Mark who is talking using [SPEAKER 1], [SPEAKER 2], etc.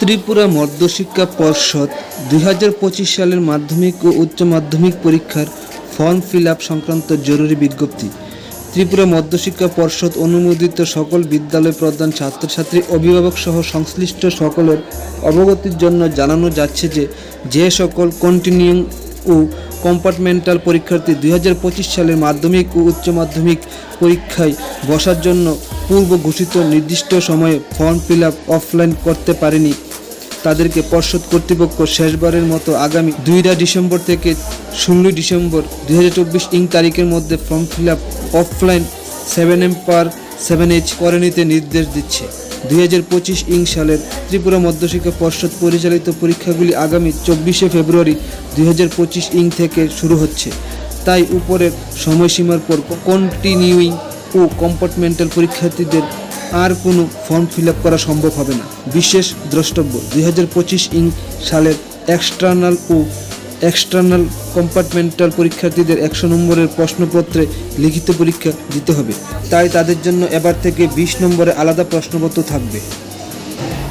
[SPEAKER 1] ত্রিপুরা মধ্যশিক্ষা পর্ষদ দুই হাজার পঁচিশ সালের মাধ্যমিক ও উচ্চ মাধ্যমিক পরীক্ষার ফর্ম ফিল আপ সংক্রান্ত জরুরি বিজ্ঞপ্তি। ত্রিপুরা মধ্যশিক্ষা পর্ষদ অনুমোদিত সকল বিদ্যালয় প্রধান ছাত্রছাত্রী, অভিভাবক সহ সংশ্লিষ্ট সকলের অবগতির জন্য জানানো যাচ্ছে যে যে সকল কন্টিনিউ ও কম্পার্টমেন্টাল পরীক্ষার্থী দুই হাজার পঁচিশ সালের মাধ্যমিক ও উচ্চ মাধ্যমিক পরীক্ষায় বসার জন্য পূর্ব ঘোষিত নির্দিষ্ট সময়ে ফর্ম ফিল অফলাইন করতে পারেনি। তাদেরকে পর্ষদ কর্তৃপক্ষ শেষবারের মতো আগামী দুইরা ডিসেম্বর থেকে ষোলোই ডিসেম্বর দুই হাজার চব্বিশ ইং তারিখের মধ্যে form fill offline seven M per seven H করে নিতে নির্দেশ দিচ্ছে। দুই হাজার পঁচিশ ইং সালের ত্রিপুরা মধ্যশিক্ষা পর্ষদ পরিচালিত পরীক্ষাগুলি আগামী চব্বিশে ফেব্রুয়ারি দুই হাজার পঁচিশ ইং থেকে শুরু হচ্ছে। তাই উপরের সময়সীমার পর কন্টিনিউইং ও কম্পার্টমেন্টাল পরীক্ষার্থীদের আর কোনো ফর্ম ফিল করা সম্ভব হবে না। বিশেষ দ্রষ্টব্য, দুই হাজার পঁচিশ ইং সালের এক্সটার্নাল ও এক্সটার্নাল কম্পার্টমেন্টাল পরীক্ষার্থীদের একশো নম্বরের প্রশ্নপত্রে লিখিত পরীক্ষা দিতে হবে। তাই তাদের জন্য এবার থেকে বিশ নম্বরে আলাদা প্রশ্নপত্র থাকবে।